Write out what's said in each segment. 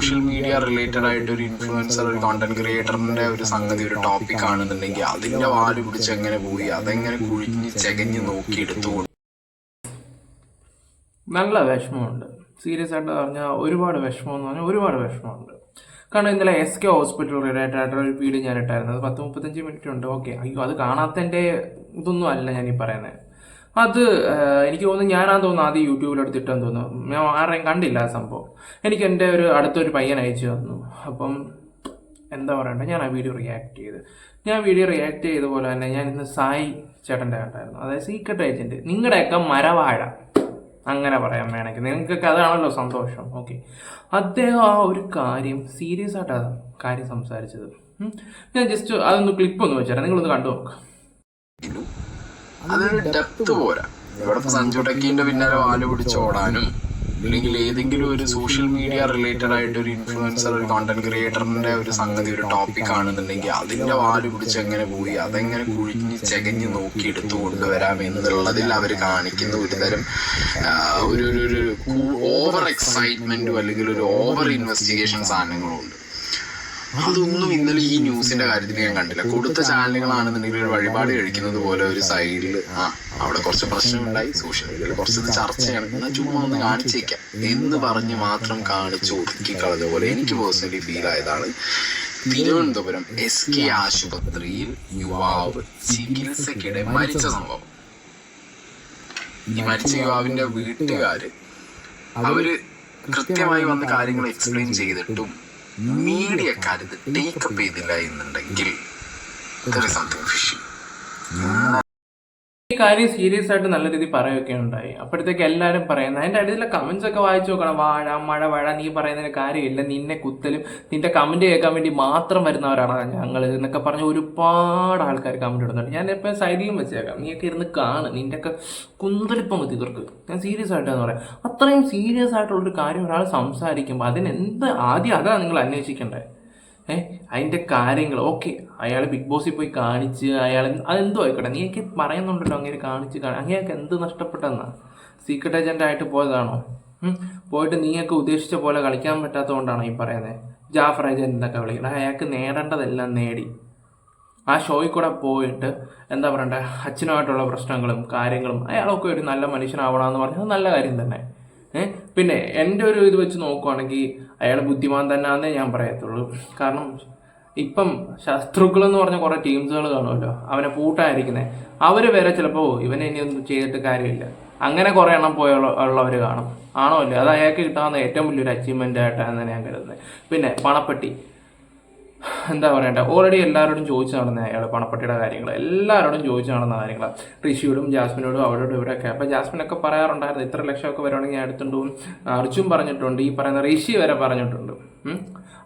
Social media related ആയിട്ട് ഒരു influencer ഒരു കോണ്ടന്റ് ക്രിയേറ്ററിന്റെ ഒരു സംഗതി ഒരു ടോപ്പിക് ആണെന്നുണ്ടെങ്കിൽ അതിന്റെ വാൽ പിടിച്ച് എങ്ങനെ പോയി? അതെങ്ങനെ കുഴിഞ്ഞ് ചെകഞ്ഞ് നോക്കി എടുത്തുകൊണ്ട്? നല്ല വിഷമമുണ്ട്. സീരിയസ് ആയിട്ട് പറഞ്ഞാൽ ഒരുപാട് വിഷമം എന്ന് പറഞ്ഞാൽ ഒരുപാട് വിഷമമുണ്ട്. കാരണം ഇന്നലെ എസ് കെ ഹോസ്പിറ്റൽ റിലേറ്റഡ് ആയിട്ടുള്ള ഒരു വീഡിയോ ഞാൻ ഇട്ടായിരുന്നു അത് പത്ത് മുപ്പത്തഞ്ച് മിനിറ്റ് ഉണ്ട്. ഓക്കെ അയ്യോ അത് കാണാത്തതിന്റെ ഇതൊന്നും അല്ല ഞാൻ ഈ പറയുന്നത് അത് എനിക്ക് തോന്നുന്നു ഞാനാന്ന് തോന്നുന്നു ആദ്യം യൂട്യൂബിൽ എടുത്തിട്ടെന്ന് തോന്നുന്നു. ഞാൻ ആരെയും കണ്ടില്ല ആ സംഭവം. എനിക്ക് എന്റെ ഒരു അടുത്തൊരു പയ്യൻ അയച്ചു തന്നു. അപ്പം എന്താ പറയണ്ട ഞാൻ ആ വീഡിയോ റിയാക്ട് ചെയ്ത്. ഞാൻ വീഡിയോ റിയാക്ട് ചെയ്ത പോലെ തന്നെ ഞാൻ ഇന്ന് സായി ചേട്ടന്റെ കണ്ടായിരുന്നു. അതായത് സീക്രട്ട് ഏജന്റ് നിങ്ങളുടെയൊക്കെ മരവാഴ. അങ്ങനെ പറയാൻ വേണമെങ്കിൽ. നിങ്ങൾക്കൊക്കെ അതാണല്ലോ സന്തോഷം. ഓക്കെ അദ്ദേഹം ആ ഒരു കാര്യം സീരിയസ് ആയിട്ടാണ് കാര്യം സംസാരിച്ചത്. ഞാൻ ജസ്റ്റ് അതൊന്ന് ക്ലിപ്പ് ഒന്ന് വെച്ചാൽ നിങ്ങളൊന്ന് കണ്ടു നോക്ക്. അതിന് ഡെപ്ത് പോരാ. ഇവിടെ സഞ്ജു ടെക്കിന്റെ പിന്നാലെ വാൽ പിടിച്ച് ഓടാനും അല്ലെങ്കിൽ ഏതെങ്കിലും ഒരു സോഷ്യൽ മീഡിയ റിലേറ്റഡ് ആയിട്ട് ഒരു ഇൻഫ്ലുവൻസർ ഒരു കോണ്ടന്റ് ക്രിയേറ്ററിന്റെ ഒരു സംഗതി ഒരു ടോപ്പിക് ആണെന്നുണ്ടെങ്കിൽ അതിന്റെ വാൽ പിടിച്ച് എങ്ങനെ പോയി അതെങ്ങനെ കുഴിഞ്ഞ് ചെകഞ്ഞ് നോക്കി എടുത്തു കൊണ്ടുവരാം എന്നുള്ളതിൽ അവർ കാണിക്കുന്ന ഒരു ഒരു ഒരു ഓവർ എക്സൈറ്റ്മെന്റും അല്ലെങ്കിൽ ഒരു ഓവർ ഇൻവെസ്റ്റിഗേഷൻ സാധനങ്ങളും ഉണ്ട് അതൊന്നും ഇന്നലെ ഈ ന്യൂസിന്റെ കാര്യത്തിൽ ഞാൻ കണ്ടില്ല. കൊടുത്ത ചാനലുകളാണെന്നുണ്ടെങ്കിൽ ഒരു വഴിപാട് കഴിക്കുന്നത് പോലെ ഒരു സൈഡിൽ ആ അവിടെ കുറച്ച് പ്രശ്നമുണ്ടായി സോഷ്യൽ മീഡിയയിൽ കുറച്ച് ചർച്ച ചർച്ചയാണ്. എന്നാൽ ചുമ്മാ ഒന്ന് കാണിച്ചേക്കാം എന്ന് പറഞ്ഞ് മാത്രം കാണിച്ച് ഒതുക്കി കളഞ്ഞ പോലെ എനിക്ക് പേഴ്സണലി ഫീൽ ആയതാണ്. തിരുവനന്തപുരം എസ് കെ ആശുപത്രിയിൽ യുവാവ് ചികിത്സക്കിടെ മരിച്ച സംഭവം. ഈ മരിച്ച യുവാവിന്റെ വീട്ടുകാര് അവർ കൃത്യമായി വന്ന കാര്യങ്ങൾ എക്സ്പ്ലെയിൻ ചെയ്തിട്ടും മീഡിയക്കാരിത് ടേക്കപ്പ് ചെയ്തില്ല എന്നുണ്ടെങ്കിൽ സംതിങ് ഫിഷി കാര്യം സീരിയസ് ആയിട്ട് നല്ല രീതിയിൽ പറയുകയൊക്കെ ഉണ്ടായി. അപ്പോഴത്തേക്ക് എല്ലാവരും പറയുന്നത് അതിന്റെ അടിയിലെ കമന്റ്സ് ഒക്കെ വായിച്ചു നോക്കണം. വാഴ മഴ വാഴ നീ പറയുന്നതിന് കാര്യമില്ല. നിന്നെ കുത്തലും നിന്റെ കമന്റ് കേൾക്കാൻ വേണ്ടി മാത്രം വരുന്നവരാണ് ഞങ്ങൾ എന്നൊക്കെ പറഞ്ഞ് ഒരുപാട് ആൾക്കാർ കമന്റ് ഇടുന്നുണ്ട്. ഞാൻ എപ്പോഴും സൈഡിലും വെച്ചേക്കാം. നീയൊക്കെ ഇരുന്ന് കാണ്. നിന്റെ ഒക്കെ കുന്തലിപ്പം മതി ഇവർക്ക്. ഞാൻ സീരിയസ് ആയിട്ടാന്ന് പറയാം. അത്രയും സീരിയസ് ആയിട്ടുള്ളൊരു കാര്യം ഒരാൾ സംസാരിക്കുമ്പോൾ അതിനെന്ത് ആദ്യം അതാണ് നിങ്ങൾ അന്വേഷിക്കേണ്ടത് ഏ അതിന്റെ കാര്യങ്ങൾ. ഓക്കെ അയാൾ ബിഗ് ബോസിൽ പോയി കാണിച്ച് അയാൾ അതെന്തോ ആയിക്കോട്ടെ നീയൊക്കെ പറയുന്നുണ്ടല്ലോ അങ്ങനെ കാണിച്ച് അങ്ങനെയൊക്കെ എന്ത് നഷ്ടപ്പെട്ടെന്നാ? സീക്രട്ട് ഏജന്റ് ആയിട്ട് പോയതാണോ? പോയിട്ട് നീയൊക്കെ ഉദ്ദേശിച്ച പോലെ കളിക്കാൻ പറ്റാത്തതുകൊണ്ടാണോ ഈ പറയുന്നത് ജാഫർ ഏജന്റ് എന്നൊക്കെ വിളിക്കണം. അയാൾക്ക് നേടേണ്ടതെല്ലാം നേടി. ആ ഷോയിൽ കൂടെ പോയിട്ട് എന്താ പറയണ്ടേ അച്ഛനുമായിട്ടുള്ള പ്രശ്നങ്ങളും കാര്യങ്ങളും അയാളൊക്കെ ഒരു നല്ല മനുഷ്യനാവണമെന്ന് പറഞ്ഞത് നല്ല കാര്യം തന്നെ. പിന്നെ എന്റെ ഒരു ഇത് വെച്ച് നോക്കുവാണെങ്കിൽ അയാൾ ബുദ്ധിമാൻ തന്നെയാണെന്നേ ഞാൻ പറയത്തുള്ളൂ. കാരണം ഇപ്പം ശത്രുക്കൾ എന്ന് പറഞ്ഞ കുറേ ടീംസുകൾ കാണുമല്ലോ അവനെ പൂട്ടായിരിക്കുന്നത് അവർ വരെ ചിലപ്പോൾ ഇവനെ ഇനി ഒന്നും ചെയ്തിട്ട് കാര്യമില്ല. അങ്ങനെ കുറേ എണ്ണം പോയ ഉള്ളവർ കാണും. ആണോ അല്ലേ അത് അയാൾക്ക് കിട്ടാവുന്ന ഏറ്റവും വലിയൊരു അച്ചീവ്മെന്റ് ആയിട്ടാണ് ഞാൻ കരുതുന്നത്. പിന്നെ പണപ്പെട്ടി. എന്താ പറയണ്ടേ? ഓൾറെഡി എല്ലാവരോടും ചോദിച്ചു നടന്ന അയാൾ പണപ്പെട്ടിയുടെ കാര്യങ്ങൾ എല്ലാവരോടും ചോദിച്ചു നടന്ന കാര്യങ്ങൾ ഋഷിയോടും ജാസ്മിനോടും അവരോടും ഇവരൊക്കെ. അപ്പം ജാസ്മിനൊക്കെ പറയാറുണ്ടായിരുന്നു ഇത്ര ലക്ഷമൊക്കെ വരുവാണെങ്കിൽ ഞാൻ എടുത്തുകൊണ്ട് അർജുൻ പറഞ്ഞിട്ടുണ്ട് ഈ പറയുന്ന ഋഷി വരെ പറഞ്ഞിട്ടുണ്ട്.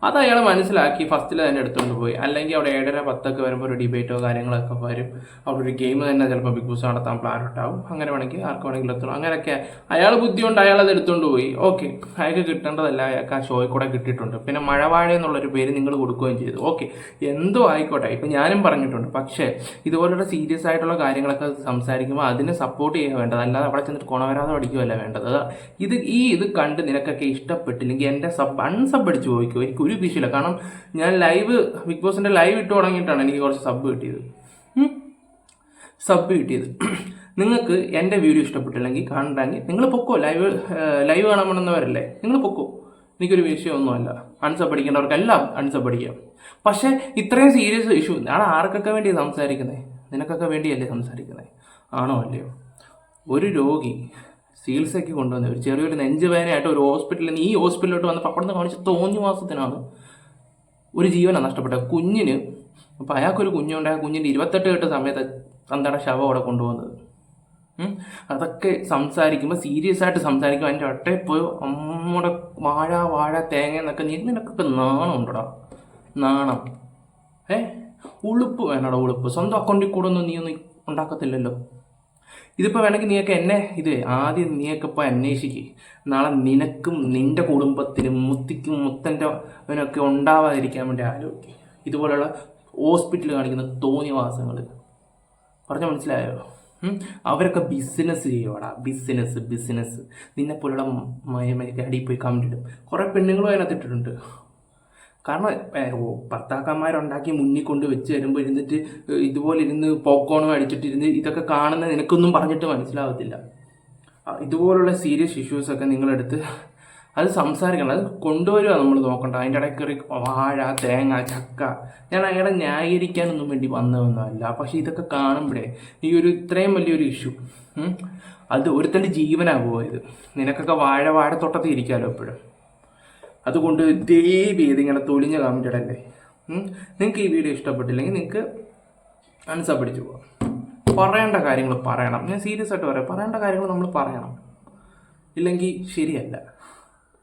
അത് അയാൾ മനസ്സിലാക്കി ഫസ്റ്റിൽ തന്നെ എടുത്തുകൊണ്ട് പോയി. അല്ലെങ്കിൽ അവിടെ ഏഴര പത്തൊക്കെ വരുമ്പോൾ ഒരു ഡിബേറ്റോ കാര്യങ്ങളൊക്കെ വരും. അവിടെ ഒരു ഗെയിം തന്നെ ചിലപ്പോൾ ബിഗ് ബോസ് നടത്താൻ പ്ലാൻ ഉണ്ടാവും. അങ്ങനെ വേണമെങ്കിൽ ആർക്ക് വേണമെങ്കിലും എത്തണം. അങ്ങനെയൊക്കെ അയാൾ ബുദ്ധി കൊണ്ട് അയാൾ അത് എടുത്തുകൊണ്ട് പോയി. ഓക്കെ അയാൾക്ക് കിട്ടേണ്ടതല്ല. അയാൾക്ക് ആ ഷോയിൽ കൂടെ കിട്ടിയിട്ടുണ്ട്. പിന്നെ മഴവാഴ എന്നുള്ളൊരു പേര് നിങ്ങൾ കൊടുക്കുകയും ചെയ്തു. ഓക്കെ എന്തോ ആയിക്കോട്ടെ. ഇപ്പം ഞാനും പറഞ്ഞിട്ടുണ്ട്. പക്ഷേ ഇതുപോലുള്ള സീരിയസ് ആയിട്ടുള്ള കാര്യങ്ങളൊക്കെ സംസാരിക്കുമ്പോൾ അതിനെ സപ്പോർട്ട് ചെയ്യാൻ വേണ്ടത് അല്ലാതെ അവിടെ ചെന്നിട്ട് കുണവരാതെ പഠിക്കുകയല്ല വേണ്ടത്. ഇത് ഈ ഇത് കണ്ട് നിനക്കൊക്കെ ഇഷ്ടപ്പെട്ടില്ലെങ്കിൽ എന്റെ സബ് അൺസബ് അടിച്ച് പോയിക്കോ എനിക്ക് ഒരു വിഷയമില്ല കാരണം ഞാൻ ലൈവ് ബിഗ് ബോസിന്റെ ലൈവ് ഇട്ട് തുടങ്ങിയിട്ടാണ് എനിക്ക് കുറച്ച് സബ് കിട്ടിയത്. സബ് കിട്ടിയത്. നിങ്ങൾക്ക് എന്റെ വീഡിയോ ഇഷ്ടപ്പെട്ടില്ലെങ്കിൽ കാണണ്ടെങ്കിൽ നിങ്ങൾ പൊക്കോ. ലൈവ് ലൈവ് കാണാമെന്നവരല്ലേ വേണമെന്നവരല്ലേ നിങ്ങൾ പൊക്കോ. എനിക്കൊരു വിഷയമൊന്നുമല്ല. അൺസബ് അടിക്കേണ്ടവർക്കെല്ലാം അൺസബ് അടിക്കാം പക്ഷേ ഇത്രയും സീരിയസ് ഇഷ്യൂ ഞാൻ ആർക്കൊക്കെ വേണ്ടി സംസാരിക്കുന്നത് നിനക്കൊക്കെ വേണ്ടിയല്ലേ സംസാരിക്കുന്നത് ആണോ അല്ലയോ? ഒരു രോഗി ചികിത്സയ്ക്ക് കൊണ്ടുവന്നത് ഒരു ചെറിയൊരു നെഞ്ചുവേദനയായിട്ട് ഒരു ഹോസ്പിറ്റലിൽ നിന്ന് ഈ ഹോസ്പിറ്റലിലോട്ട് വന്നപ്പോൾ അവിടെ നിന്ന് കാണിച്ച തോന്നി മാസത്തിനാണ് ഒരു ജീവനാണ് നഷ്ടപ്പെട്ടത്. കുഞ്ഞിന് അപ്പോൾ അയാൾക്കൊരു കുഞ്ഞുണ്ട്. ആ കുഞ്ഞിന്റെ ഇരുപത്തെട്ട് കെട്ട് സമയത്ത് തന്തയുടെ ശവം അവിടെ കൊണ്ടുപോകുന്നത് അതൊക്കെ സംസാരിക്കുമ്പോൾ സീരിയസ് ആയിട്ട് സംസാരിക്കുമ്പോൾ അതിന്റെ ഒട്ടേ പോയി നമ്മുടെ വാഴ വാഴ തേങ്ങ എന്നൊക്കെ നീ നാണം ഉണ്ടോടാ നാണം. ഏ? ഉളുപ്പ് വേണോടാ ഉളുപ്പ്. സ്വന്തം അക്കൗണ്ടിൽ കൂടെ ഒന്നും നീ ഒന്നും ഉണ്ടാക്കത്തില്ലല്ലോ. ഇതിപ്പോൾ വേണമെങ്കിൽ നീയൊക്കെ എന്നെ ഇത് ആദ്യം നീയൊക്കെ ഇപ്പോൾ അന്വേഷിക്കുക നാളെ നിനക്കും നിന്റെ കുടുംബത്തിനും മുത്തിക്കും മുത്തന്റെ അവനൊക്കെ ഉണ്ടാവാതിരിക്കാൻ വേണ്ടി ആലോചിക്കുക ഇതുപോലെയുള്ള ഹോസ്പിറ്റലിൽ കാണിക്കുന്ന തോന്നിവാസങ്ങൾ പറഞ്ഞു മനസ്സിലായോ? അവരൊക്കെ ബിസിനസ് ചെയ്യുവാടാ. Business business. നിന്നെ പോലുള്ള മയമരിക്ക് അടിയിൽ പോയി കമന്റ് കുറേ പെണ്ണുങ്ങളും അതിനകത്ത് ഇട്ടിട്ടുണ്ട് കാരണം ഭർത്താക്കന്മാരുണ്ടാക്കി മുന്നിൽ കൊണ്ട് വെച്ച് തരുമ്പോൾ ഇരുന്നിട്ട് ഇതുപോലെ ഇരുന്ന് പോപ്കോണും അടിച്ചിട്ടിരുന്ന് ഇതൊക്കെ കാണുന്ന നിനക്കൊന്നും പറഞ്ഞിട്ട് മനസ്സിലാവത്തില്ല. ഇതുപോലുള്ള സീരിയസ് ഇഷ്യൂസൊക്കെ നിങ്ങളെടുത്ത് അത് സംസാരിക്കണം. അത് കൊണ്ടുവരിക നമ്മൾ നോക്കണ്ട. അതിന്റെ ഇടയ്ക്ക് കയറി വാഴ തേങ്ങ ചക്ക ഞാൻ അയാളെ ന്യായീകരിക്കാനൊന്നും വേണ്ടി വന്നതൊന്നുമല്ല. പക്ഷേ ഇതൊക്കെ കാണുമ്പോഴേ ഈ ഒരു ഇത്രയും വലിയൊരു ഇഷ്യൂ അത് ഒരുത്തന്റെ ജീവനാണ് പോയത്. നിനക്കൊക്കെ വാഴ വാഴത്തോട്ടത്തിൽ ഇരിക്കാമല്ലോ എപ്പോഴും? അതുകൊണ്ട് ദയവ് ചെയ്ത് ഇങ്ങനെ തൊലിഞ്ഞ കമന്റ് നിങ്ങൾക്ക് ഈ വീഡിയോ ഇഷ്ടപ്പെട്ടില്ലെങ്കിൽ നിങ്ങൾക്ക് അൺസബ് അടിച്ചു പോവാം. പറയേണ്ട കാര്യങ്ങൾ പറയണം. ഞാൻ സീരിയസ് ആയിട്ട് പറയാം. പറയേണ്ട കാര്യങ്ങൾ നമ്മൾ പറയണം. ഇല്ലെങ്കിൽ ശരിയല്ല.